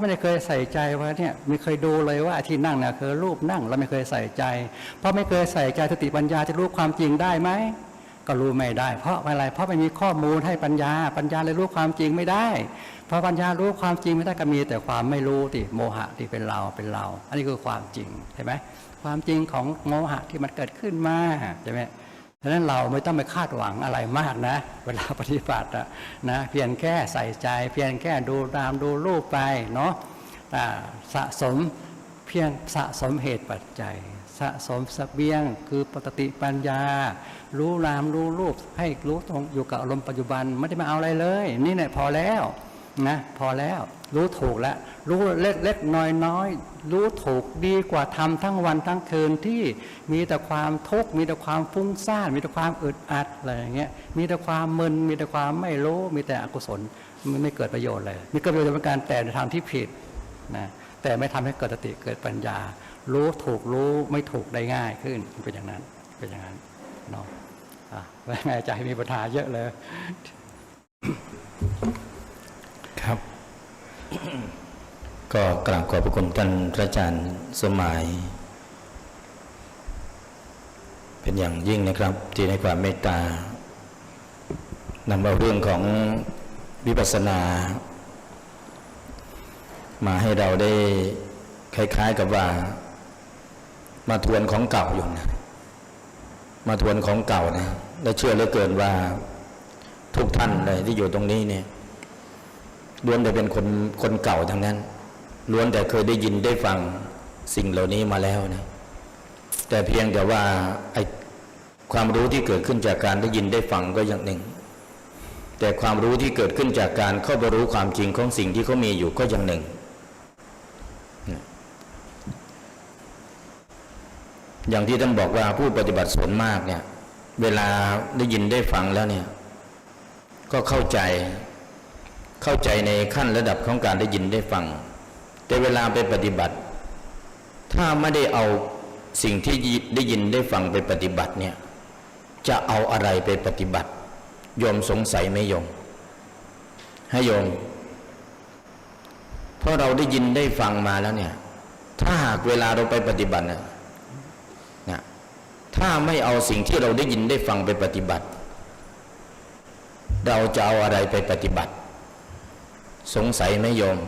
ไม่ได้เคยใส่ใจว่าเนี่ยไม่เคยดูเลยว่าที่นั่งเนี่ยคือรูปนั่งเราไม่เคยใส่ใจ เพราะไม่เคยใส่ใจสติปัญญาจะรู้ความจริงได้ไหมก็รู้ไม่ได้ เพราะอะไร เพราะไม่มีข้อมูลให้ปัญญา ปัญญาเลยรู้ความจริงไม่ได้ เพราะปัญญารู้ความจริงไม่ได้ก็มีแต่ความไม่รู้ที่โมหะที่เป็นเราเป็นเรา อันนี้คือความจริงใช่ไหมความจริงของโมหะที่มันเกิดขึ้นมาใช่ไหม ฉะนั้นเราไม่ต้องไปคาดหวังอะไรมากนะ เวลาปฏิบัตินะเพียงแค่ใส่ใจเพียงแค่ดูตามดูรูปไปเนาะอ่สะสมเพียงสะสมเหตุปัจจัย สะสมสเบียงคือปกติปัญญา รู้รามรู้รูปให้รู้ตรงอยู่กับอารมณ์ปัจจุบันไม่ได้มาเอาอะไรเลย นี่เนี่ยพอแล้ว นะพอแล้ว รู้ถูกแล้ว รู้เล็กเล็กน้อยน้อยรู้ถูกดีกว่าทำทั้งวันทั้งคืนที่มีแต่ความทุกข์มีแต่ความฟุ้งซ่านมีแต่ความอึดอัดอะไรอย่างเงี้ยมีแต่ความมึนมีแต่ความไม่รู้มีแต่อกุศลมันไม่เกิดประโยชน์เลยมีเกิดประโยชน์ในการแต่ในทางที่ผิดนะแต่ไม่ทำให้เกิดสติเกิดปัญญา รู้ถูกรู้ไม่ถูกได้ง่ายขึ้นเป็นอย่างนั้นเป็นอย่างนั้นเนาะอะแล้วไงใจมีปัญหาเยอะเลย ก็กราบขอบพระคุณท่านพระอาจารย์สมัย เป็นอย่างยิ่งนะครับ ที่ให้ความเมตตานำเอาเรื่องของวิปัสสนา มาให้เราได้คล้าย ๆกับว่า มาทวนของเก่าอยู่นะมาทวนของเก่านะและเชื่อเหลือเกินว่าทุกท่านเลยที่อยู่ตรงนี้เนี่ย ล้วนแต่เป็นคนคนเก่าทั้งนั้น ล้วนแต่เคยได้ยินได้ฟังสิ่งเหล่านี้มาแล้วนะแต่เพียงแต่ว่าไอความรู้ที่เกิดขึ้นจากการได้ยินได้ฟังก็อย่างหนึ่ง แต่ความรู้ที่เกิดขึ้นจากการเข้าไปรู้ความจริงของสิ่งที่เขามีอยู่ก็อย่างหนึ่ง อย่างที่ท่านบอกว่าผู้ปฏิบัติส่วนมากเนี่ย เวลาได้ยินได้ฟังแล้วเนี่ย ก็เข้าใจ เข้าใจในขั้นระดับของการได้ยินได้ฟัง แต่เวลาไปปฏิบัติ ถ้าไม่ได้เอาสิ่งที่ได้ยินได้ฟังไปปฏิบัติเนี่ยจะเอาอะไรไปปฏิบัติโยมสงสัยไหมโยมให้โยมเพราะเราได้ยินได้ฟังมาแล้วเนี่ย ถ้าหากเวลาเราไปปฏิบัติเนี่ยนะถ้าไม่เอาสิ่งที่เราได้ยินได้ฟังไปปฏิบัติ เราจะเอาอะไรไปปฏิบัติ สงสัยไหมโยม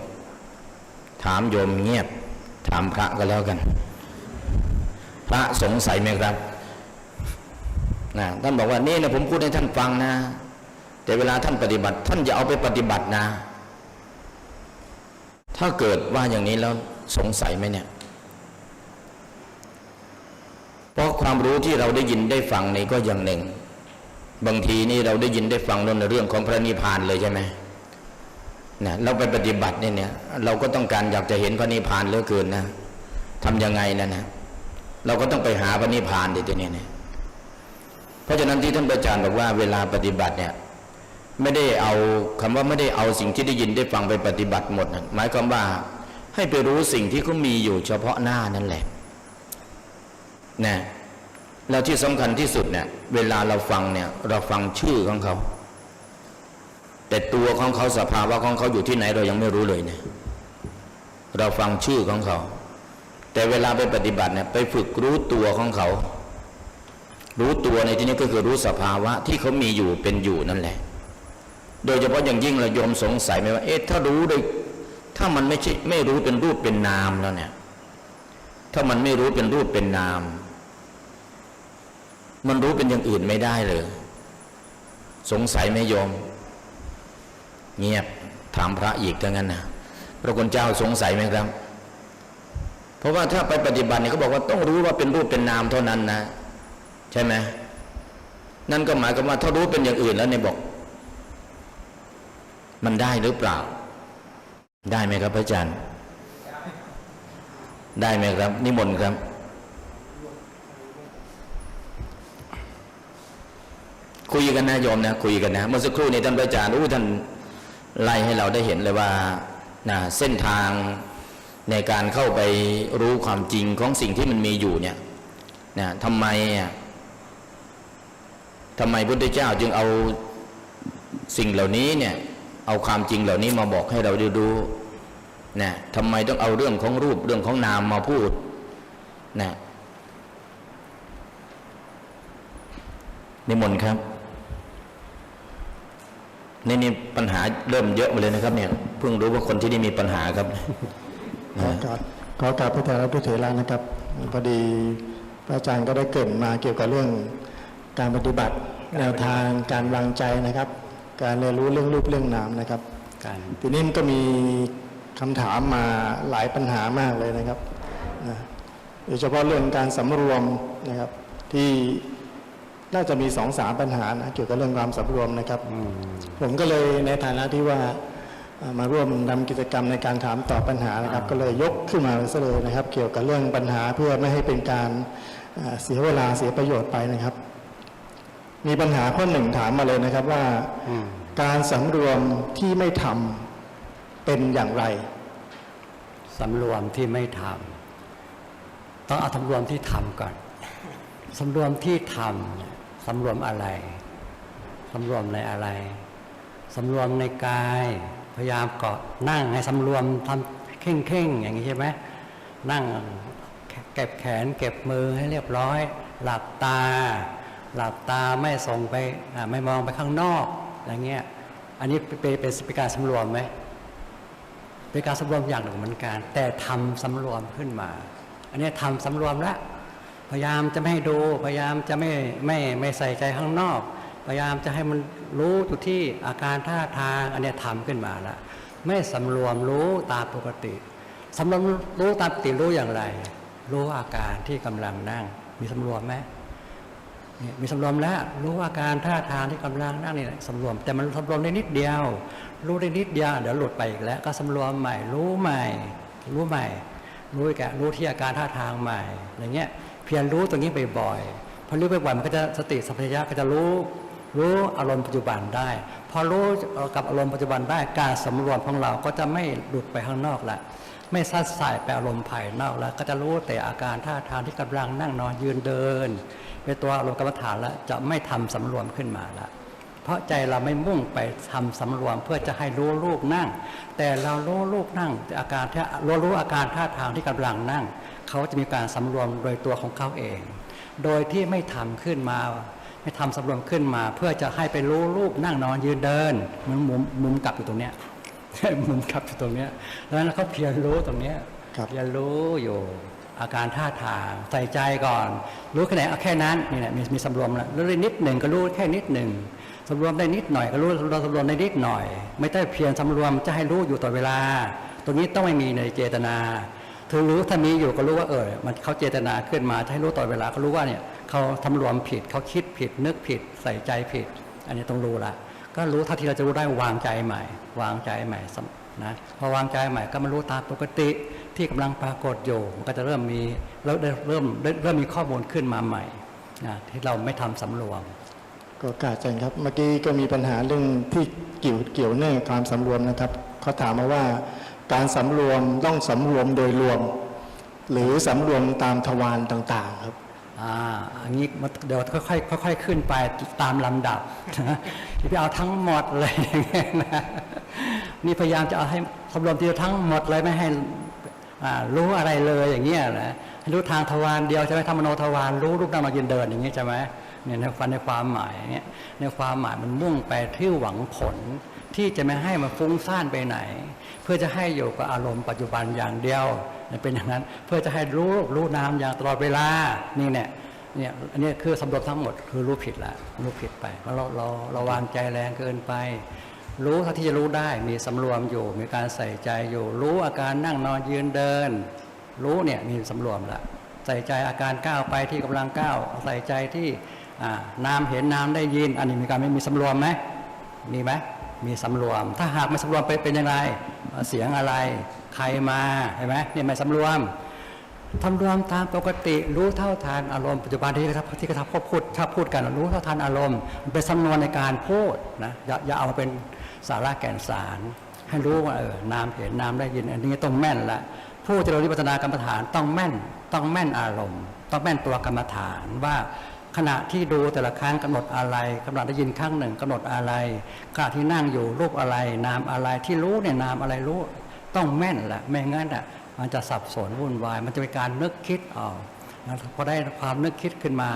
ถามโยมเงียบ ถามพระก็แล้วกัน พระสงสัยไหมครับนะท่านบอกว่านี่นะผมพูดให้ท่านฟังนะ แต่เวลาท่านปฏิบัติ ท่านอย่าเอาไปปฏิบัตินะ ถ้าเกิดว่าอย่างนี้แล้วสงสัยไหมเนี่ยเพราะความรู้ที่เราได้ยินได้ฟังนี่ก็อย่างหนึ่ง บางทีนี่เราได้ยินได้ฟังนั่นเรื่องของพระนิพพานเลยใช่ไหม นะเราไปปฏิบัติเนี่ยเนี่ย เราก็ต้องการอยากจะเห็นพระนิพพานเหลือเกินนะทำยังไงนะนะเราก็ต้องไปหาพระนิพพานดิทีนี้เนี่ยเพราะฉะนั้นที่ท่านอาจารย์บอกว่าเวลาปฏิบัติเนี่ย ไม่ได้เอาคำว่าไม่ได้เอาสิ่งที่ได้ยินได้ฟังไปปฏิบัติหมดนะหมายความว่าให้ไปรู้สิ่งที่เขามีอยู่เฉพาะหน้านั่นแหละนะแล้วที่สำคัญที่สุดเนี่ย เวลาเราฟังเนี่ย เราฟังชื่อของเขา แต่ตัวของเขาสภาวะของเขาอยู่ที่ไหนเรายังไม่รู้เลยเนี่ยเราฟังชื่อของเขา แต่เวลาไปปฏิบัติเนี่ยไปฝึกรู้ตัวของเขา รู้ตัวในที่นี้ก็คือรู้สภาวะที่เขามีอยู่เป็นอยู่นั่นแหละ โดยเฉพาะอย่างยิ่งเราโยมสงสัยไหมว่า เอ๊ะถ้ารู้โดยถ้ามันไม่ใช่ไม่รู้เป็นรูปเป็นนามแล้วเนี่ย ถ้ามันไม่รู้เป็นรูปเป็นนาม มันรู้เป็นอย่างอื่นไม่ได้เลย สงสัยไหมโยม เงียบถามพระอีกทั้งนั้นนะพระคุณเจ้าสงสัยไหมครับ เพราะว่าถ้าไปปฏิบัติเนี่ยเขาบอกว่าต้องรู้ว่าเป็นรูปเป็นนามเท่านั้นนะ ใช่ไหมนั่นก็หมายความว่าถ้ารู้เป็นอย่างอื่นแล้วเนี่ยบอก มันได้หรือเปล่า ได้ไหมครับพระอาจารย์ ได้ไหมครับ นิมนต์ครับคุยกันนะโยมนะคุยกันนะเมื่อสักครู่นี้ท่านพระอาจารย์รู้ท่าน ไล่ให้เราได้เห็นเลยว่านะเส้นทางในการเข้าไปรู้ความจริงของสิ่งที่มันมีอยู่เนี่ยนะทำไมทำไมพุทธเจ้าจึงเอาสิ่งเหล่านี้เนี่ยเอาความจริงเหล่านี้มาบอกให้เราได้ดูนะทำไมต้องเอาเรื่องของรูปเรื่องของนามมาพูดนะนิมนต์ครับ นี่นี่ปัญหาเริ่มเยอะมาเลยนะครับ เนี่ยเพิ่งรู้ว่าคนที่นี่มีปัญหาครับขอกราบขอกราบพระเถรพุทธเถระนะครับพอดีพระอาจารย์ก็ได้เกริดมาเกี่ยวกับเรื่องการปฏิบัติแนวทางการวางใจนะครับ การเรียนรู้เรื่องรูปเรื่องนามนะครับการทีนี้มันก็มีคำถามมาหลายปัญหามากเลยนะครับนะโดยเฉพาะเรื่องการสำรวมนะครับที่ น่าจะมีสองสามปัญหานะเกี่ยวกับเรื่องความสำรวมนะครับ ผมก็เลยในฐานะที่ว่าเอ่อมาร่วมทำกิจกรรมในการถามตอบปัญหานะครับ ก็เลยยกขึ้นมาซะเลยนะครับ เกี่ยวกับเรื่องปัญหาเพื่อไม่ให้เป็นการเอ่อเสียเวลาเสียประโยชน์ไปนะครับ มีปัญหาข้อหนึ่งถามมาเลยนะครับว่าอืมการสำรวมที่ไม่ทำเป็นอย่างไรสำรวมที่ไม่ทำต้องเอาสำรวมที่ทำก่อนสำรวมที่ทำเนี่ย สำรวมอะไรสำรวมในอะไรสำรวมในกาย พยายามเกาะนั่งให้สำรวมทำเข่งเข่งๆอย่างนี้ใช่ไหมนั่งเก็บแขนเก็บมือให้เรียบร้อย หลับตา หลับตาไม่ส่งไปไม่มองไปข้างนอกอะไรเงี้ยอันนี้เป็นเป็นเป็นการสำรวมไหมเป็นการสำรวมอย่างหนึ่งเหมือนกันแต่ทำสำรวมขึ้นมา อันนี้ทำสำรวมแล้ว พยายามจะไม่ให้ดู พยายามจะไม่ไม่ไม่ใส่ใจข้างนอก พยายามจะให้มันรู้อยู่ที่อาการท่าทางอันนี้ทำขึ้นมาแล้วไม่สำรวมรู้ตามปกติสำรวมรู้ตามปกติรู้อย่างไร รู้อาการที่กำลังนั่ง มีสำรวมไหมมีสำรวมแล้วรู้อาการท่าทางที่กำลังนั่งนี่แหละสำรวม แต่มันสำรวมได้นิดเดียว รู้ได้นิดเดียวเดี๋ยวหลุดไปอีกแล้ว ก็สำรวมใหม่ รู้ใหม่ รู้ใหม่ รู้อีกรู้ที่อาการท่าทางใหม่อะไรเงี้ย เพียรรู้ตรงนี้บ่อยๆพอรู้บ่อยๆมันก็จะสติสัมปชัญญะก็จะรู้ รู้อารมณ์ปัจจุบันได้ พอรู้กับอารมณ์ปัจจุบันได้การสำรวมของเราก็จะไม่หลุดไปข้างนอกละไม่ซัดสายไปอารมณ์ภายนอกแล้ว ก็จะรู้แต่อาการท่าทางที่กำลังนั่งนอนยืนเดินเป็นตัวอารมณ์กรรมฐานแล้วจะไม่ทำสำรวมขึ้นมาละเพราะใจเราไม่มุ่งไปทำสำรวมเพื่อจะให้รู้รูปนั่ง แต่เรารู้รูปนั่งอาการที่รู้รู้อาการท่าทางที่กำลังนั่ง เขาจะมีการสำรวมโดยตัวของเขาเอง โดยที่ไม่ทำขึ้นมาไม่ทำสำรวมขึ้นมา เพื่อจะให้ไปรู้รูปนั่งนอนยืนเดินเหมันมุมมุมกลับอยู่ตรงเนี้ยมุมกลับอยู่ตรงเนี้ยแล้วนั้นเขาเพียรรู้ตรงเนี้ยครับเพียรรู้อยู่อาการท่าทางใส่ใจก่อน รู้แค่ไหนเอาแค่นั้นนี่แหละมีมีสำรวมแล้วรู้ได้นิดหนึ่งก็รู้แค่นิดหนึ่งสำรวมได้นิดหน่อยก็รู้เราสำรวมได้นิดหน่อย ไม่ได้เพียรสำรวมจะให้รู้อยู่ต่อเวลา ตรงนี้ต้องไม่มีในเจตนา ถึงรู้ถ้ามีอยู่ก็รู้ว่าเออ มันเขาเจตนาขึ้นมาให้รู้ต่อเวลาก็รู้ว่าเนี่ยเขาสำรวมผิดเขาคิดผิด นึกผิด ใส่ใจผิด อันนี้ต้องรู้ละก็รู้เท่าที่เราจะรู้ได้วางใจใหม่ วางใจใหม่นะพอวางใจใหม่ก็มารู้ตามปกติที่กำลังปรากฏอยู่มันก็จะเริ่มมีแล้วเริ่มเริ่มมีข้อมูลขึ้นมาใหม่นะที่เราไม่ทำสำรวม ก็กาจารย์ครับเมื่อกี้ก็มีปัญหาเรื่องที่เกี่ยวเกี่ยวเนื่องความสำรวมนะครับเขาถามมาว่า การสำรวมต้องสำรวมโดยรวม หรือสำรวมตามทวารต่างๆครับอ่าอันนี้เดี๋ยวค่อยๆค่อยๆขึ้นไปตามลำดับนะอย่าไปเอาทั้งหมดเลยอย่างเงี้ยนะนี่พยายามจะเอาให้สำรวมทีเดียวทั้งหมดเลยไม่ให้อ่ารู้อะไรเลยอย่างเงี้ยนะรู้ทางทวารเดียวใช่ไหมธรรมโนทวารรู้รูปนั่งนอนยืนเดินอย่างเงี้ยใช่ไหมเนี่ยในความในความหมายเนี่ยในความหมายมันมุ่งไปที่หวังผล ที่จะไม่ให้มันฟุ้งซ่านไปไหน เพื่อจะให้อยู่กับอารมณ์ปัจจุบันอย่างเดียวเป็นอย่างนั้นเพื่อจะให้รู้รู้นามอย่างตลอดเวลานี่เนี่ยเนี่ยอันนี้คือสำรวมทั้งหมดคือรู้ผิดละรู้ผิดไปเพราะเราเราเราวางใจแรงเกินไป รู้เท่าที่จะรู้ได้มีสำรวมอยู่ มีการใส่ใจอยู่ รู้อาการนั่งนอนยืนเดิน รู้เนี่ยมีสำรวมละใส่ใจอาการก้าวไปที่กำลังก้าวใส่ใจที่นามเห็นนามได้ยิน อันนี้มีการไม่มีสำรวมไหมมีไหม มีสำรวม ถ้าหากไม่สำรวมไปเป็นยังไงเสียงอะไร ใครมาเห็นไหมเนี่ยไม่สำรวมสำรวมตามปกติรู้เท่าทานอารมณ์ปัจจุบันที่กระทำที่กระทำพูดชอบพูดกันรู้เท่าทานอารมณ์เป็นสำนวนในการพูดนะอย่าอย่าเอามาเป็นสาระแก่นสาร ให้รู้ว่าเออนามเห็นนามได้ยิน อันนี้ต้องแม่นละผู้เจริญวิปัสสนากรรมฐานต้องแม่นต้องแม่นอารมณ์ ต้องแม่นตัวกรรมฐานว่า ขณะที่ดูแต่ละครั้งกำหนดอะไรกำลังได้ยินครั้งหนึ่งกำหนดอะไรขณะที่นั่งอยู่รูปอะไร นามอะไรที่รู้เนี่ยนามอะไรรู้ต้องแม่นแหละไม่งั้นอะมันจะสับสนวุ่นวาย มันจะเป็นการนึกคิดเอาพอได้ความนึกคิดขึ้นมา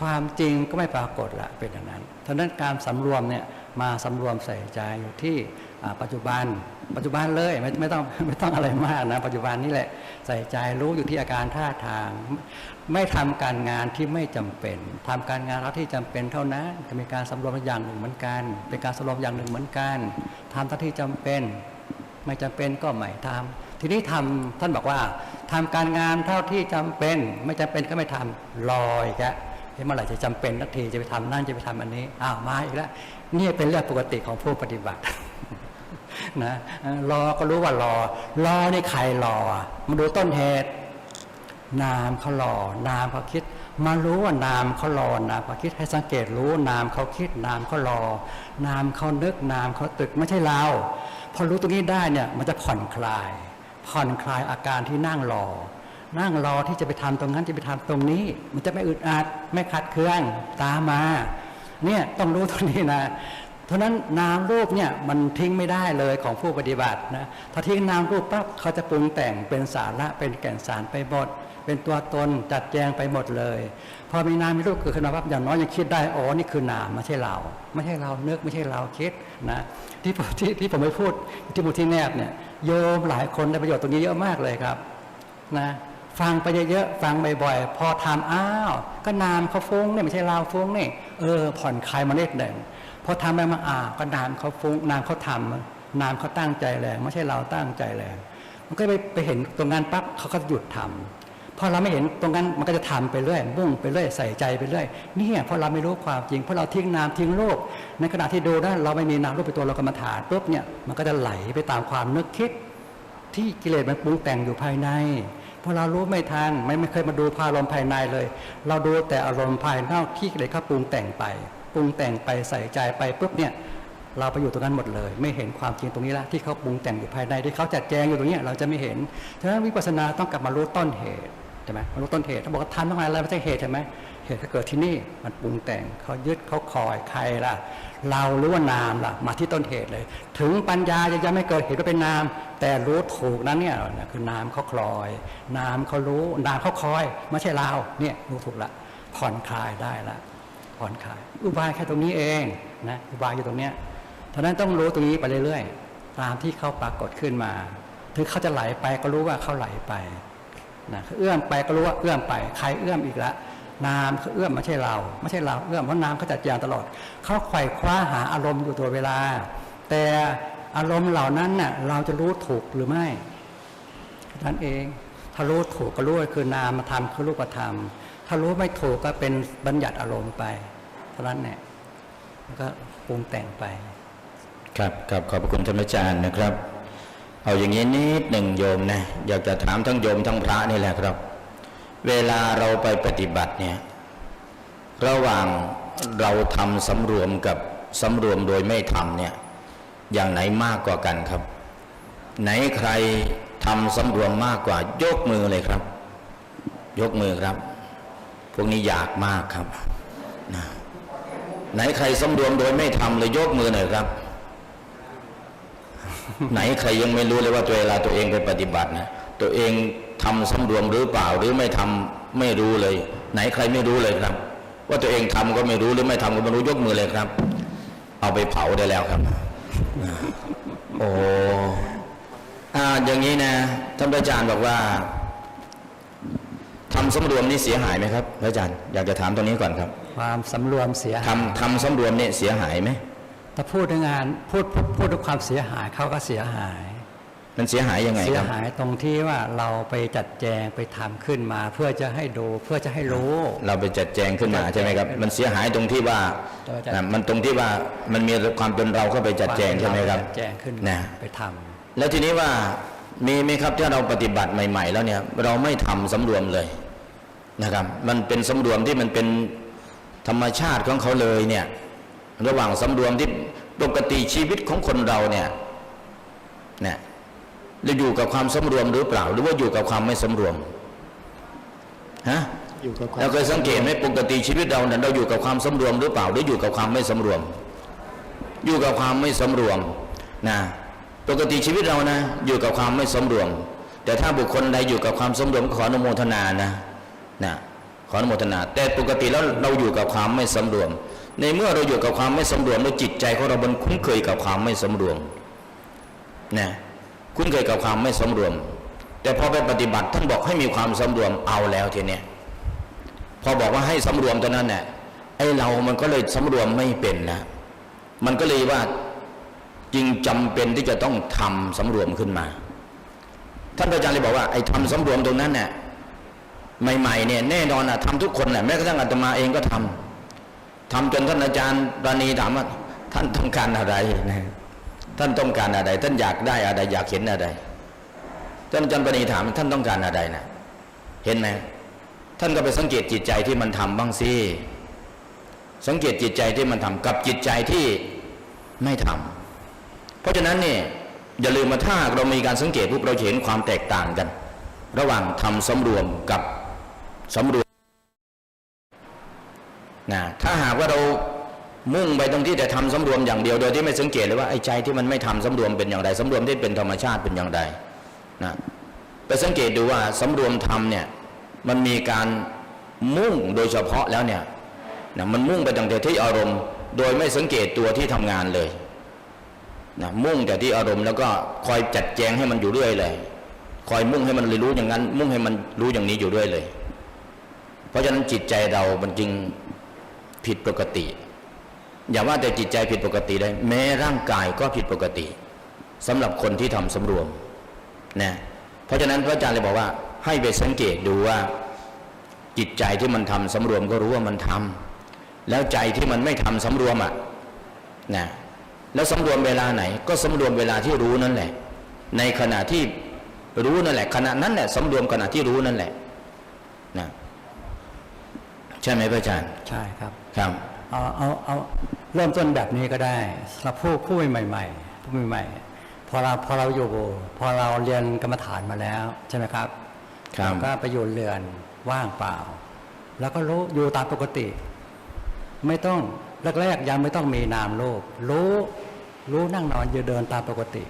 ความจริงก็ไม่ปรากฏละเป็นอย่างนั้นฉะนั้นการสำรวมเนี่ยมาสำรวมใส่ใจอยู่ที่ปัจจุบัน ปัจจุบันเลยไม่ไม่ต้องไม่ต้องอะไรมากนะ ปัจจุบันนี่แหละใส่ใจรู้อยู่ที่อาการท่าทาง ไม่ทำการงานที่ไม่จำเป็นทำการงานรับที่จำเป็นเท่านั้นจะมีการสำรวมอย่างหนึ่งเหมือนกัน เป็นการสำรวมอย่างหนึ่งเหมือนกันทำเท่าที่จำเป็น ไม่จำเป็นก็ไม่ทำทีนี้ทำท่านบอกว่าทำการงานเท่าที่จำเป็น ไม่จำเป็นก็ไม่ทำลอยแกเฮ้ยเมื่อไหร่จะจำเป็นนักทีจะไปทำนั่นจะไปทำอันนี้อ้าวมาอีกแล้วนี่เป็นเรื่องปกติของผู้ปฏิบัติ นะรอก็รู้ว่ารอ รอนี่ใครรอมาดูต้นเหตุ นามเขารอนามเขาคิด มารู้ว่านามเขารอนามเขาคิดให้สังเกตรู้นามเขาคิด นามเขารอนามเขานึกนามเขาตึกไม่ใช่เราพอรู้ตรงนี้ได้เนี่ยมันจะผ่อนคลาย ผ่อนคลายอาการที่นั่งรอ นั่งรอที่จะไปทำตรงนั้นจะไปทำตรงนี้ มันจะไม่อึดอัดไม่ขัดเคืองตามมาเนี่ยต้องรู้ตรงนี้นะ เพราะนั้นนามรูปเนี่ยมันทิ้งไม่ได้เลยของผู้ปฏิบัตินะถ้าทิ้งนามรูปปั๊บเขาจะปรุงแต่งเป็นสาระเป็นแก่นสารไปหมดเป็นตัวตนจัดแจงไปหมดเลย พอมีนามมีรูปเกิดขึ้นมาปั๊บอย่างน้อยยังคิดได้อ๋อนี่คือนามไม่ใช่เรา ไม่ใช่เราเนึกไม่ใช่เราคิดนะที่ที่ที่ผมไปพูดที่มูลที่แนบเนี่ยโยมหลายคนได้ประโยชน์ตรงนี้เยอะมากเลยครับนะฟังไปเยอะๆฟังบ่อยๆพอทำอ้าว ก็นามเขาฟุ้งเนี่ยไม่ใช่เราฟุ้งนี่เออผ่อนคลายมาเล็ดหนึ่ง พอทำไปมาอ่าก็นามเขาฟุ้งนามเขาทำนามเขาตั้งใจแรงไม่ใช่เราตั้งใจแรงมันก็ไปไปเห็นตรงนั้นปั๊บเขาก็หยุดทำพอเราไม่เห็นตรงนั้นมันก็จะทำไปเรื่อยมุ่งไปเรื่อยใส่ใจไปเรื่อยเนี่ยเพราะเราไม่รู้ความจริงเพราะเราทิ้งนามทิ้งรูปในขณะที่ดูนะเราไม่มีนามรูปเป็นตัวเรากรรมฐานปุ๊บเนี่ยมันก็จะไหลไปตามความนึกคิด ที่กิเลสมันปรุงแต่งอยู่ภายในเพราะเรารู้ไม่ทันไม่ไม่เคยมาดูพารมภายในเลย เราดูแต่อารมณ์ภายนอกที่กิเลสเขาปรุงแต่งไป ปรุงแต่งไปใส่ใจไปปุ๊บเนี่ยเราไปอยู่ตรงนั้นหมดเลย ไม่เห็นความจริงตรงนี้ละที่เขาปรุงแต่งอยู่ภายในที่เขาจัดแจงอยู่ตรงนี้เราจะไม่เห็นฉะนั้นวิปัสสนาต้องกลับมารู้ต้นเหตุใช่ไหมมารู้ต้นเหตุถ้าบอกว่าทำต้องอะไรไม่ใช่เหตุใช่ไหมเหตุก็เกิดที่นี่มันปรุงแต่งเขายึดเขาคอยใครล่ะ เราหรือว่านามล่ะมาที่ต้นเหตุเลย ถึงปัญญาจะยังไม่เกิดเหตุว่าเป็นนาม แต่รู้ถูกนั้นเนี่ยคือนามเขาคลอย นามเขารู้นามเขาคอยไม่ใช่เราเนี่ยรู้ถูกละผ่อนคลายได้ละ ผ่อนคลาย อุบายแค่ตรงนี้เองนะอุบายอยู่ตรงเนี้ยฉะนั้นต้องรู้ตรงนี้ไปเรื่อยๆ ตามที่เขาปรากฏขึ้นมา ถึงเขาจะไหลไปก็รู้ว่าเขาไหลไปนะเอื้อมไปก็รู้ว่าเอื้อมไป ใครเอื้อมอีกละนามเขาเอื้อมไม่ใช่เรา ไม่ใช่เราเอื้อมเพราะนามเขาจัดแจงตลอด เขาไขว่คว้าหาอารมณ์อยู่ตัวเวลา แต่อารมณ์เหล่านั้นน่ะเราจะรู้ถูกหรือไม่นั่นเอง ถ้ารู้ถูกก็รู้คือ นามธรรมคือรูปธรรม ถ้ารู้ไม่ถูกก็เป็นบัญญัติอารมณ์ไปเท่านั้นแหละมันก็ปรุงแต่งไป ครับครับขอบคุณท่านอาจารย์นะครับ เอาอย่างนี้นิดหนึ่งโยมนะอยากจะถามทั้งโยมทั้งพระนี่แหละครับ เวลาเราไปปฏิบัติเนี่ย ระหว่างเราทำสำรวมกับสำรวมโดยไม่ทำเนี่ย อย่างไหนมากกว่ากันครับ ไหนใครทำสำรวมมากกว่ายกมือเลยครับ ยกมือครับ พวกนี้อยากมากครับนะไหนใครสำรวมโดยไม่ทำเลยยกมือหน่อยครับ ไหนใครยังไม่รู้เลยว่าตัวเวลาตัวเองไปปฏิบัตินะตัวเองทำสำรวมหรือเปล่าหรือไม่ทำไม่รู้เลย ไหนใครไม่รู้เลยครับ ว่าตัวเองทำก็ไม่รู้หรือไม่ทำก็ไม่รู้ยกมือเลยครับ เอาไปเผาได้แล้วครับ โอ้อ่าอย่างนี้นะท่านอาจารย์บอกว่า ทำสำรวมนี่เสียหายไหมครับพระอาจารย์อยากจะถามตรงนี้ก่อนครับ ความสำรวมเสียหายทำทำสำรวมเนี่ยเสียหายไหมถ้าพูดในงานพูดพูดพูดด้วยความเสียหายเขาก็เสียหาย มันเสียหายยังไงเสีคยรับหายตรงที่ว่าเราไปจัดแจงไปทำขึ้นมา เพื่อจะให้ดูเพื่อจะให้รู้ เราไปจัดแจงขึ้นมาใช่ไหมครับ มันเสียหายตรงที่ว่าเราจัดนะมันตรงที่ว่ามันมีความเป็นเราเข้าไปจัดแจงใช่ไหมครับจัดแจงขึ้นมานะไปทำแล้วทีนี้ว่ามีไหมครับถ้าเราปฏิบัติใหม่ ๆ แล้วเนี่ย เราไม่ทำสำรวมเลย นะครับ มันเป็นสำรวมที่มันเป็นธรรมชาติของเขาเลยเนี่ย ระหว่างสำรวมที่ปกติชีวิตของคนเราเนี่ยเนี่ยเราอยู่กับความสำรวมหรือเปล่า หรือว่าอยู่กับความไม่สำรวมฮะอยู่กับความเราเคยสังเกตไหมปกติชีวิตเราเนี่ยเราอยู่กับความสำรวมหรือเปล่า หรืออยู่กับความไม่สำรวม อยู่กับความไม่สำรวมนะปกติชีวิตเรานะ อยู่กับความไม่สมรวม แต่ถ้าบุคคลใดอยู่กับความสมรวมก็ขออนุโมทนานะ นะขออนุโมทนา แต่ปกติแล้วเราอยู่กับความไม่สมรวม ในเมื่อเราอยู่กับความไม่สมรวมแล้วจิตใจของเรามันคุ้นเคยกับความไม่สมรวมนะคุ้นเคยกับความไม่สมรวม แต่พอไปปฏิบัติท่านบอกให้มีความสมรวมเอาแล้วทีเนี้ยพอบอกว่าให้สำรวมตอนนั้นเนี่ยไอ้เรามันก็เลยสำรวมไม่เป็นนะมันก็เลยว่าจริงจำเป็นที่จะต้องทำสำรวมขึ้นมา ท่านอาจารย์เลยบอกว่าไอ้ทำสำรวมตรงนั้นเนี่ย ใหม่ๆเนี่ยแน่นอนอะทำทุกคนแหละแม้กระทั่งอาตมาเองก็ทำทำจนท่านอาจารย์ปราณีถามว่าท่านต้องการอะไรนะท่านต้องการอะไร ท่านอยากได้อะไรอยากเห็นอะไรท่านอาจารย์ปาณีถามท่านต้องการอะไรนะเห็นไหมท่านก็ไปสังเกตจิตใจที่มันทำบ้างสิสังเกตจิตใจที่มันทำกับจิตใจที่ไม่ทำเพราะฉะนั้นเนี่ยอย่าลืมมาถ้าเรามีการสังเกตปุ๊บเราเห็นความแตกต่างกัน ระหว่างทำสำรวมกับ สำรวมนะถ้าหากว่าเรามุ่งไปตรงที่แต่ทำสำรวมอย่างเดียวโดยที่ไม่สังเกตเลยว่าไอ้ใจที่มันไม่ทำสำรวมเป็นอย่างไรสำรวมที่เป็นธรรมชาติเป็นอย่างไรนะไปสังเกตดูว่าสำรวมทำเนี่ยมันมีการมุ่งโดยเฉพาะแล้วเนี่ยนะมันมุ่งไปตั้งแต่ที่อารมณ์ โดยไม่สังเกตตัวที่ทำงานเลยนะมุ่งแต่ที่อารมณ์แล้วก็คอยจัดแจงให้มันอยู่เรื่อยเลย คอยมุ่งให้มันเรียนรู้อย่างนั้น มุ่งให้มันรู้อย่างนี้อยู่ด้วยเลย เพราะฉะนั้นจิตใจเรามันจึงผิดปกติ อย่าว่าแต่จิตใจผิดปกติเลยแม้ร่างกายก็ผิดปกติสำหรับคนที่ทำสำรวมนะเพราะฉะนั้นพระอาจารย์เลยบอกว่า ให้ไปสังเกตดูว่า จิตใจที่มันทำสำรวมก็รู้ว่ามันทำแล้วใจที่มันไม่ทำสำรวมอะนะแล้วสำรวมเวลาไหน ก็สำรวมเวลาที่รู้นั่นแหละ ในขณะที่รู้นั่นแหละขณะนั้นแหละสำรวมขณะที่รู้นั่นแหละนะ ใช่ไหมพระอาจารย์ ใช่ครับครับเอาเอาเอาเริ่มต้นแบบนี้ก็ได้สำหรับผู้ผู้ใหม่ๆผู้ใหม่ๆพอเราพอเราอยู่พอเราเรียนกรรมฐานมาแล้วใช่ไหมครับครับเราก็ไปอยู่เรือนว่างเปล่า แล้วก็รู้อยู่ตามปกติ ไม่ต้องแรกๆยังไม่ต้องมีนามรูปรู้รู้นั่งนอนยืนเดินตามปกติ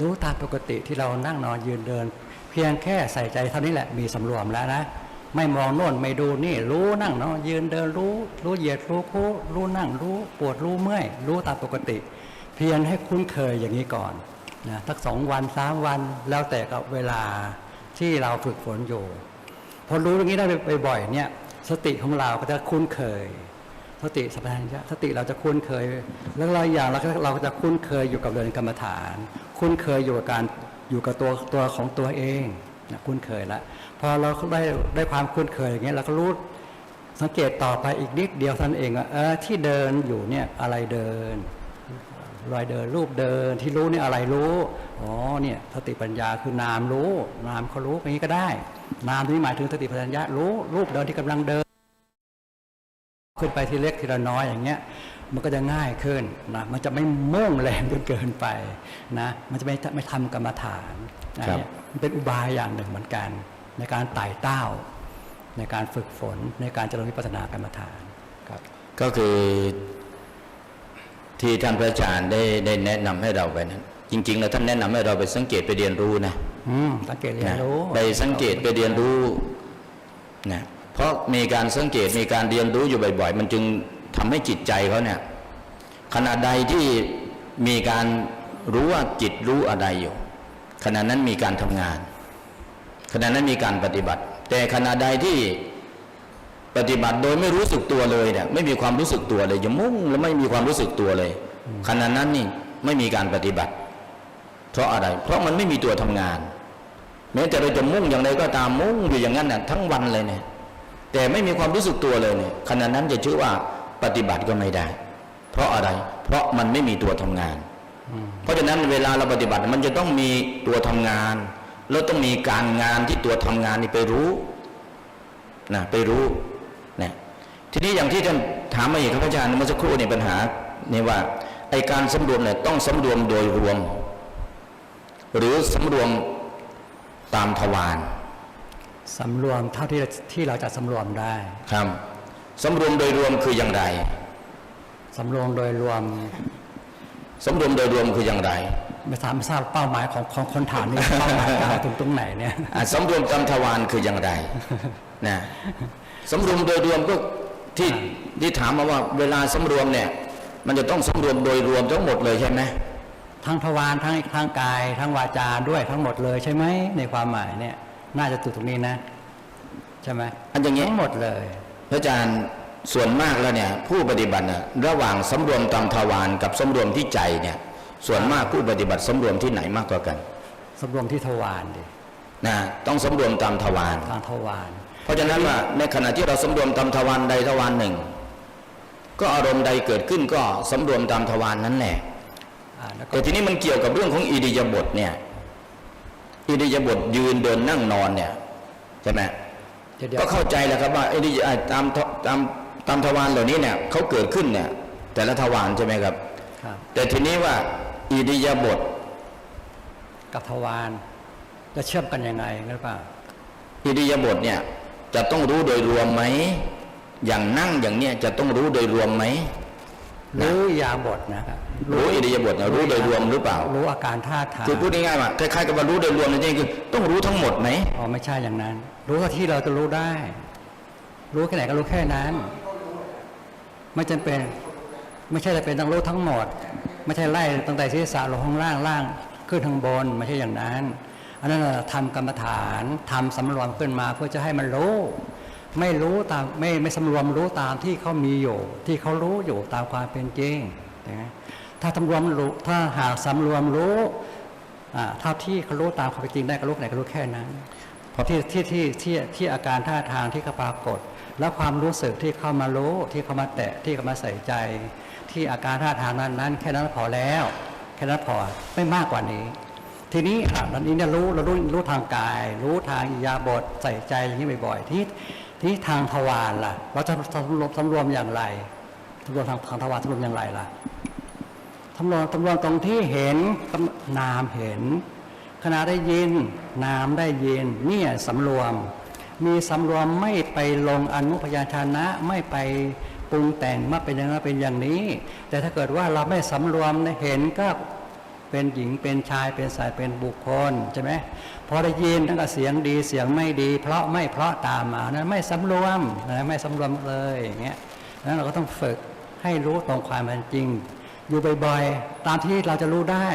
รู้ตามปกติที่เรานั่งนอนยืนเดิน เพียงแค่ใส่ใจเท่านี้แหละมีสำรวมแล้วนะ ไม่มองโน่นไม่ดูนี่ รู้นั่งเนอนยืนเดินรู้ รู้เหยียดรู้คู่รู้นั่งรู้ปวดรู้เมื่อยรู้ตามปกติ เพียงให้คุ้นเคยอย่างนี้ก่อนนะสักสองวันสามวันแล้วแต่กับเวลาที่เราฝึกฝนอยู่พอรู้อย่างนี้ได้บ่อยๆเนี่ย สติของเราก็จะคุ้นเคย สติสัมปชัญญะสติเราจะคุ้นเคย แล้วเราอย่างเราเราจะคุ้นเคยอยู่กับเรือนกรรมฐาน คุ้นเคยอยู่กับการอยู่กับตัวตัวของตัวเอง นะคุ้นเคยแล้วพอเราได้ได้ความคุ้นเคยอย่างเงี้ยเราก็รู้สังเกตต่อไปอีกนิดเดียวท่านเองว่าเออที่เดินอยู่เนี่ยอะไรเดิน รอยเดินรูปเดินที่รู้เนี่ยอะไรรู้อ๋อเนี่ยสติปัญญาคือนามรู้ นามเขารู้อย่างนี้ก็ได้ นามนี้หมายถึงสติปัญญารู้รูปเดินที่กำลังเดิน ขึ้นไปทีเล็กทีละน้อยอย่างเงี้ย มันก็จะง่ายขึ้นนะมันจะไม่มุ่งแรงจนเกินไปนะมันจะไม่ไม่ทำกรรมฐานนะครับเนี่ยมันเป็นอุบายอย่างหนึ่งเหมือนกัน ในการไต่เต้า ในการฝึกฝนในการเจริญวิปัสสนากรรมฐานครับก็คือที่ท่านพระอาจารย์ได้ได้แนะนำให้เราไปนั้นจริง ๆ แล้วท่านแนะนำให้เราไปสังเกตไปเรียนรู้นะอืมสังเกตเรียนนะรู้ไปสังเกตไปเรียนรู้นะเพราะมีการสังเกตมีการเรียนรู้อยู่บ่อย ๆ มันจึง ทำให้จิตใจเขาเนี่ยขณะใดที่มีการรู้ว่าจิตรู้อะไรอยู่ขณะนั้นมีการทำงาน ขณะนั้นมีการปฏิบัติ แต่ขณะใดที่ปฏิบัติโดยไม่รู้สึกตัวเลยเนี่ยไม่มีความรู้สึกตัวเลยอย่ามุ่งแล้วไม่มีความรู้สึกตัวเลยขณะนั้นนี่ไม่มีการปฏิบัติ เพราะอะไร เพราะมันไม่มีตัวทำงาน แม้แต่เราจะมุ่งอย่างไรก็ตามมุ่งอยู่อย่างนั้นน่ะทั้งวันเลยเนี่ยแต่ไม่มีความรู้สึกตัวเลยเนี่ยขณะนั้นจะชื่อว่า ปฏิบัติก็ไม่ได้ เพราะอะไร เพราะมันไม่มีตัวทำงาน เพราะฉะนั้นเวลาเราปฏิบัติมันจะต้องมีตัวทำงาน แล้วต้องมีการงานที่ตัวทำงานนี่ไปรู้นะไปรู้นะทีนี้อย่างที่ท่านถามมาอีกครับอาจารย์เมื่อสักครู่เนี่ยปัญหาเนี่ยว่าไอการสำรวมเนี่ยต้องสำรวมโดยรวม หรือสำรวมตามทวารสำรวมเท่าที่ที่เราจะสำรวมได้ครับ สำรวมโดยรวมคืออย่างไรสำรวมโดยรวมสำรวมโดยรวมคืออย่างไรไม่ทราบไม่ทราบเป้าหมายของของคนถามนี่เป้าหมายกล่าวถึงตรงไหนเนี่ยอะสำรวมตามทวารคืออย่างไรนะสำรวมโดยรวมก็ที่ที่ถามมาว่าเวลาสำรวมเนี่ย มันจะต้องสำรวมโดยรวมทั้งหมดเลยใช่ไหมทั้งทวารทั้งทั้งกาย ทั้งวาจาด้วยทั้งหมดเลยใช่ไหมในความหมายเนี่ย น่าจะถูกตรงนี้นะ ใช่ไหมอันอย่างนี้ทั้งหมดเลย พระอาจารย์ส่วนมากแล้วเนี่ยผู้ปฏิบัติน่ะระหว่างสำรวมตามทวารกับสำรวมที่ใจเนี่ยส่วนมากผู้ปฏิบัติสำรวมที่ไหนมากกว่ากันสำรวมที่ทวารดินะต้องสำรวมตามทวารทางทวารเพราะฉะนั้นว่าในขณะที่เราสำรวมตามทวารใดทวารหนึ่ง ก็อารมณ์ใดเกิดขึ้นก็สำรวมตามทวารนั้นแหละอ่าแล้วก็แต่ทีนี้มันเกี่ยวกับเรื่องของอิริยาบถเนี่ยอิริยาบถยืนเดินนั่งนอนเนี่ยใช่ไหมเดี๋ยวเดี๋ยว ก็เข้าใจแล้วครับว่าอิริยาตามตามตามทวารเหล่านี้เนี่ยเขาเกิดขึ้นเนี่ยแต่ละทวารใช่ไหมครับครับ แต่ทีนี้ว่าอิริยาบถกับทวารจะเชื่อมกันยังไงหรือเปล่าอิริยาบถเนี่ยจะต้องรู้โดยรวมไหมอย่างนั่งอย่างเนี้ยจะต้องรู้โดยรวมไหม รู้ยาบทนะครับรู้อิริยาบถเนี่ยรู้โดยรวมหรือเปล่า รู้อาการท่าทางคือพูดง่ายๆว่าคล้ายๆกับว่ารู้โดยรวมนั่นเองคือต้องรู้ทั้งหมดไหมอ๋อไม่ใช่อย่างนั้น รู้เท่าที่เราจะรู้ได้ รู้แค่ไหนก็รู้แค่นั้น ไม่จำเป็น ไม่ใช่จะเป็นต้องรู้ทั้งหมด ไม่ใช่ไล่ตั้งแต่ศีรษะลงข้างล่างล่างขึ้นทางบนไม่ใช่อย่างนั้น อันนั้นเราทำกรรมฐานทำสำรวมขึ้นมาเพื่อจะให้มันรู้ ไม่รู้ตามไม่ไม่สำรวมรู้ตามที่เขามีอยู่ ที่เขารู้อยู่ตามความเป็นจริงนะถ้าสำรวมรู้ถ้าหากสำรวมรู้อ่าเท่าที่เขารู้ตามความเป็นจริงได้ก็รู้ไหนก็รู้แค่นั้นที่ที่ที่ที่ที่อาการท่าทางที่เขาปรากฏ แล้วความรู้สึกที่เข้ามารู้ที่เข้ามาแตะที่เข้ามาใส่ใจ ที่อาการท่าทางนั้นนั้น แค่นั้นพอแล้ว แค่นั้นพอไม่มากกว่านี้ทีนี้อะตอนนี้เนี่ยรู้เรารู้รู้ทางกาย รู้ทางยาบทใส่ใจอย่างนี้บ่อยๆที่ ที่ทางทวารล่ะ เราจะสำรวมสำรวมอย่างไรสำรวมทางทางทวารสำรวมอย่างไรล่ะสำรวมสำรวมตรงที่เห็นนามเห็น ขณะได้ยินนามได้ยินเนี่ยสำรวม มีสำรวมไม่ไปลงอนุพยาชนะไม่ไปปรุงแต่งมาเป็นอย่างนั้นเป็นอย่างนี้ แต่ถ้าเกิดว่าเราไม่สำรวมเห็นก็ เป็นหญิงเป็นชายเป็นสายเป็นบุคคลใช่ไหมพอได้ยินทั้งกับเสียงดีเสียงไม่ดี เพราะไม่เพราะตามมานั้นไม่สำรวมนะไม่สำรวมเลยอย่างเงี้ยนั้นเราก็ต้องฝึกให้รู้ตรงความเป็นจริง อยู่บ่อยๆตามที่เราจะรู้ได้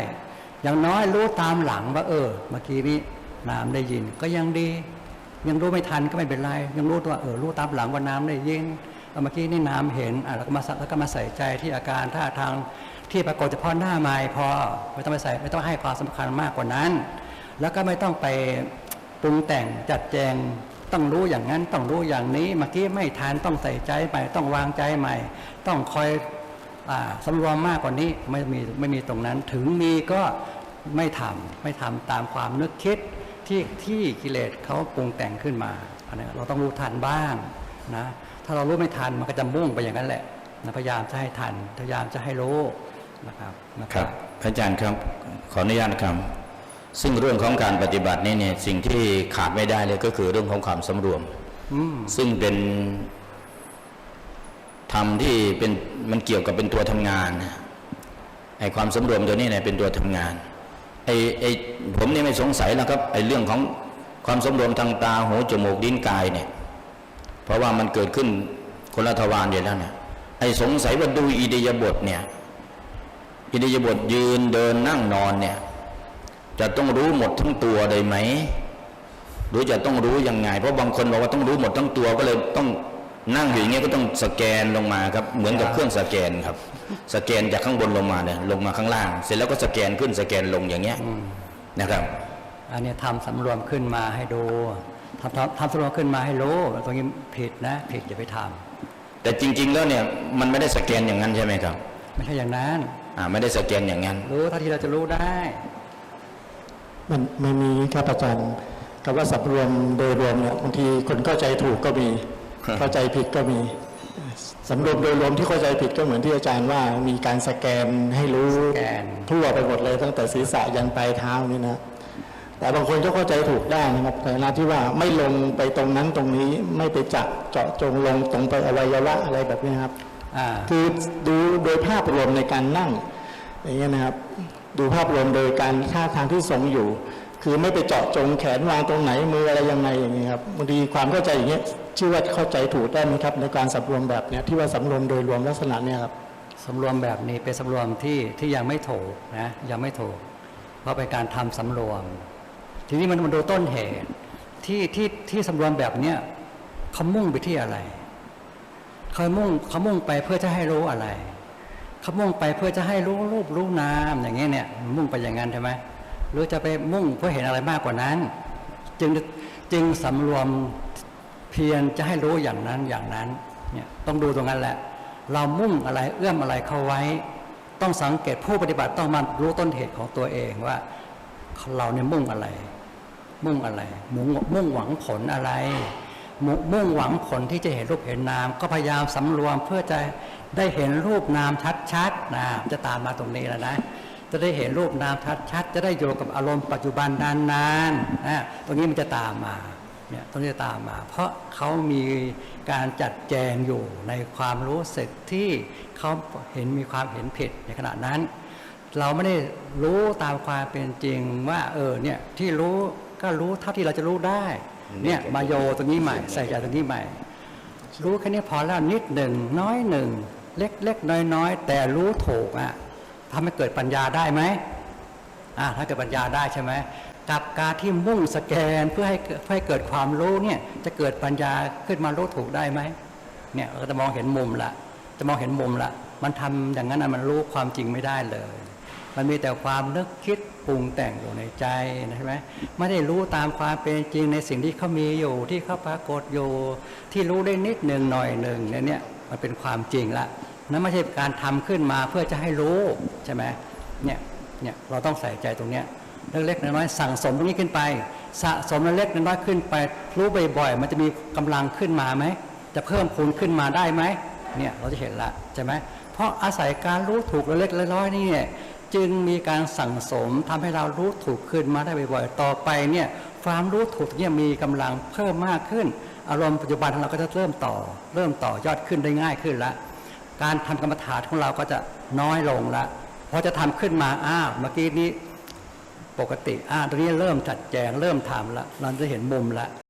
อย่างน้อยรู้ตามหลังว่าเออ เมื่อกี้นี้นามได้ยินก็ยังดี ยังรู้ไม่ทันก็ไม่เป็นไร ยังรู้ตัวเออรู้ตามหลังว่าน้ำได้ยินเอาเมื่อกี้นี่น้ำเห็นอะแล้วก็มาแล้วก็มาใส่ใจที่อาการท่าทาง ที่ปรากฏเฉพาะหน้าไม้พอไม่ต้องไปใส่ไม่ต้องให้ความสำคัญมากกว่านั้น แล้วก็ไม่ต้องไปปรุงแต่งจัดแจงต้องรู้อย่างนั้นต้องรู้อย่างนี้เมื่อกี้ไม่ทันต้องใส่ใจใหม่ต้องวางใจใหม่ ต้องคอยอ่ารวมมากกว่านี้ไม่มีไม่มีตรงนั้น ถึงมีก็ไม่ทำไม่ทำตามความนึกคิดที่ที่กิเลสเขาปรุงแต่งขึ้นมาอันนี้เราต้องรู้ทันบ้างนะถ้าเรารู้ไม่ทันมันก็จะมุ่งไปอย่างนั้นแหละนะพยายามจะให้ทันพยายามจะให้รู้ นะครับนะครับพระอาจารย์ครับขออนุญาตครับ ซึ่งเรื่องของการปฏิบัตินี่เนี่ยสิ่งที่ขาดไม่ได้เลยก็คือเรื่องของความสำรวมอืมซึ่งเป็นธรรมที่เป็นมันเกี่ยวกับเป็นตัวทำงานนะไอ้ความสำรวมตัวนี้เนี่ยเป็นตัวทำงานไอ้ไอ้ผมนี่ไม่สงสัยแล้วครับไอ้เรื่องของความสำรวมทางตาหูจมูกลิ้นกายเนี่ย เพราะว่ามันเกิดขึ้นคนละทวารอยู่แล้วเนี่ยไอ้สงสัยว่าดูอิริยาบถเนี่ย อิริยาบถยืนเดินนั่งนอนเนี่ย จะต้องรู้หมดทั้งตัวเลยไหมหรือจะต้องรู้ยังไง เพราะบางคนบอกว่าต้องรู้หมดทั้งตัวก็เลยต้องนั่งอยู่อย่างเงี้ยก็ต้องสแกนลงมาครับ เหมือนกับเครื่องสแกนครับ สแกนจากข้างบนลงมาเนี่ยลงมาข้างล่าง เสร็จแล้วก็สแกนขึ้นสแกนลงอย่างเงี้ยนะครับ อันนี้ทำสำรวมขึ้นมาให้ดูทำทำทำสำรวมขึ้นมาให้รู้ตรงนี้ผิดนะผิดอย่าไปทำแต่จริง ๆ แล้วเนี่ยมันไม่ได้สแกนอย่างนั้นใช่ไหมครับ ไม่ใช่อย่างนั้นอ่า ไม่ได้สแกนอย่างนั้น รู้เท่าที่เราจะรู้ได้ มันไม่มีครับอาจารย์คำว่าสับรวมโดยรวมเนี่ยบางทีคนเข้าใจถูกก็มีครับเข้าใจผิดก็มีสำรวมโดยรวมที่เข้าใจผิดก็เหมือนที่อาจารย์ว่ามีการสแกนให้รู้สแกนทั่วไปหมดเลยตั้งแต่ศีรษะยันปลายเท้านี่นะแต่บางคนก็เข้าใจถูกได้นะครับแต่เวลาที่ว่าไม่ลงไปตรงนั้นตรงนี้ไม่ไปจับเจาะจงลงตรงไปอวัยวะอะไรแบบนี้ครับอ่า คือดูโดยภาพรวมในการนั่งอย่างเงี้ยนะครับ ดูภาพรวมโดยการท่าทางที่ทรงอยู่ คือไม่ไปเจาะจงแขนวางตรงไหนมืออะไรยังไงอย่างนี้ครับบางทีความเข้าใจอย่างเงี้ยชื่อว่าเข้าใจถูกได้ไหมครับในการสำรวมแบบเนี้ยที่ว่าสำรวมโดยรวมลักษณะเนี้ยครับสำรวมแบบนี้เป็นสำรวมที่ที่ยังไม่ถูกนะยังไม่ถูก เพราะเป็นการทำสำรวม ทีนี้มันมาดูต้นเหตุที่ที่ที่สำรวมแบบเนี้ยเขามุ่งไปที่อะไร เขามุ่งเขามุ่งไปเพื่อจะให้รู้อะไรเขามุ่งไปเพื่อจะให้รู้รูปรู้นามอย่างเงี้ยเนี่ยมุ่งไปอย่างนั้นใช่ไหมหรือจะไปมุ่งเพื่อเห็นอะไรมากกว่านั้น จึงจึงสำรวมเพียรจะให้รู้อย่างนั้นอย่างนั้นเนี่ยต้องดูตรงนั้นแหละ เรามุ่งอะไรเอื้อมอะไรเข้าไว้ ต้องสังเกตผู้ปฏิบัติต้องมารู้ต้นเหตุของตัวเองว่า เราเนี่ยมุ่งอะไร มุ่งอะไรมุ่งมุ่งหวังผลอะไร มุ่งหวังผลที่จะเห็นรูปเห็นนาม ก็พยายามสำรวมเพื่อจะได้เห็นรูปนามชัดๆนะจะตามมาตรงนี้แล้วนะ จะได้เห็นรูปนามชัดๆจะได้อยู่กับอารมณ์ปัจจุบันนานๆนะตรงนี้มันจะตามมาเนี่ยตรงนี้จะตามมา เพราะเขามีการจัดแจงอยู่ในความรู้สึกที่เขาเห็นมีความเห็นผิดในขณะนั้น เราไม่ได้รู้ตามความเป็นจริงว่าเออเนี่ยที่รู้ก็รู้เท่าที่เราจะรู้ได้ เนี่ยมาโยตรงนี้ใหม่ใส่ใจตรงนี้ใหม่ รู้แค่นี้พอแล้วนิดหนึ่งน้อยหนึ่งเล็กเล็กน้อยน้อยแต่รู้ถูกอะทำให้เกิดปัญญาได้ไหมอ่าถ้าเกิดปัญญาได้ใช่ไหมกับการที่มุ่งสแกนเพื่อให้เพื่อให้เกิดความรู้เนี่ยจะเกิดปัญญาขึ้นมารู้ถูกได้ไหมเนี่ยเราจะมองเห็นมุมละจะมองเห็นมุมละมันทำอย่างนั้นน่ะมันรู้ความจริงไม่ได้เลย มันมีแต่ความนึกคิดปรุงแต่งอยู่ในใจนะใช่ไหมไม่ได้รู้ตามความเป็นจริงในสิ่งที่เขามีอยู่ที่เขาปรากฏอยู่ ที่รู้ได้นิดหนึ่งหน่อยหนึ่งเนี่ยเนี่ยมันเป็นความจริงละนั่นไม่ใช่การทำขึ้นมาเพื่อจะให้รู้ใช่ไหมเนี่ยเนี่ยเราต้องใส่ใจตรงเนี้ยเล็กๆน้อยๆสั่งสมตรงนี้ขึ้นไป สะสมเล็กๆน้อยๆขึ้นไป รู้บ่อยๆมันจะมีกำลังขึ้นมาไหมจะเพิ่มพูนขึ้นมาได้ไหมเนี่ยเราจะเห็นละใช่ไหมเพราะอาศัยการรู้ถูกเล็กๆน้อยๆนี่เนี่ย จึงมีการสั่งสมทำให้เรารู้ถูกขึ้นมาได้บ่อยๆ ต่อไปเนี่ยความรู้ถูกเนี่ยมีกำลังเพิ่มมากขึ้น อารมณ์ปัจจุบันของเราก็จะเริ่มต่อ เริ่มต่อยอดขึ้นได้ง่ายขึ้นละ การทำกรรมฐานของเราก็จะน้อยลงละพอจะทำขึ้นมาอ้าวเมื่อกี้นี้ปกติอ้าวตรงนี้เริ่มจัดแจงเริ่มทำละเราจะเห็นมุมละ